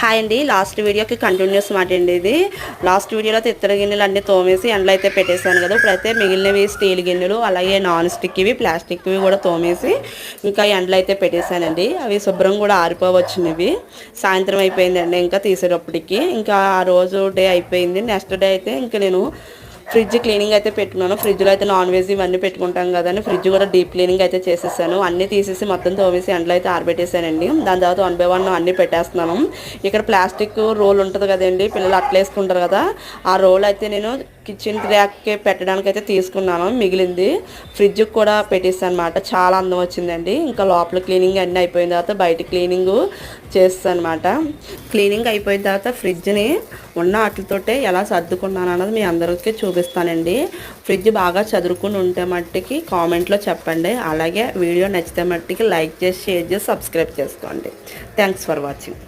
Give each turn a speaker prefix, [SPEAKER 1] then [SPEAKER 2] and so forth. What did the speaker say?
[SPEAKER 1] Hi అండి. Last వీడియోకి continuous మాట అండి ఇది. లాస్ట్ వీడియోలో అయితే ఇత్తడి గిన్నెలు అన్నీ తోమేసి ఎండలో అయితే పెట్టేశాను కదా. ఇప్పుడైతే మిగిలినవి స్టీల్ గిన్నెలు అలాగే నాన్ స్టిక్వి ప్లాస్టిక్వి కూడా తోమేసి ఇంకా ఎండలో అయితే పెట్టేశానండి. అవి శుభ్రం కూడా ఆరిపోవచ్చినవి. సాయంత్రం అయిపోయిందండి ఇంకా తీసేటప్పటికి. ఇంకా ఆ రోజు డే అయిపోయింది. నెక్స్ట్ డే అయితే ఇంకా నేను ఫ్రిడ్జ్ క్లీనింగ్ అయితే పెట్టుకున్నాను. ఫ్రిడ్జ్లో అయితే నాన్ వెజ్ ఇవన్నీ పెట్టుకుంటాం కదండి. ఫ్రిడ్జ్ కూడా డీప్ క్లీనింగ్ అయితే చేసేసాను. అన్నీ తీసేసి మొత్తం తోమేసి ఎండలో అయితే ఆరబెట్టేసానండి. దాని తర్వాత వన్ బై వన్ అన్నీ పెట్టేస్తున్నాను. ఇక్కడ ప్లాస్టిక్ రోల్ ఉంటుంది కదండి. పిల్లలు అట్లేసుకుంటారు కదా. ఆ రోల్ అయితే నేను కిచెన్ ర్యాక్కి పెట్టడానికి అయితే తీసుకున్నాను. మిగిలింది ఫ్రిడ్జ్కి కూడా పెట్టేస్తాను అనమాట చాలా అందం వచ్చిందండి. ఇంకా లోపల క్లీనింగ్ అన్నీ అయిపోయిన తర్వాత బయట క్లీనింగ్ చేస్తాను అనమాట క్లీనింగ్ అయిపోయిన తర్వాత ఫ్రిడ్జ్ని ఉన్న వాటితోటే ఎలా సర్దుకున్నాను అన్నది మీ అందరికీ చూపిస్తానండి. ఫ్రిడ్జ్ బాగా చదువుకుని ఉంటే మట్టికి కామెంట్లో చెప్పండి. అలాగే వీడియో నచ్చితే మట్టికి లైక్ చేసి షేర్ చేసి సబ్స్క్రైబ్ చేసుకోండి. Thanks for watching.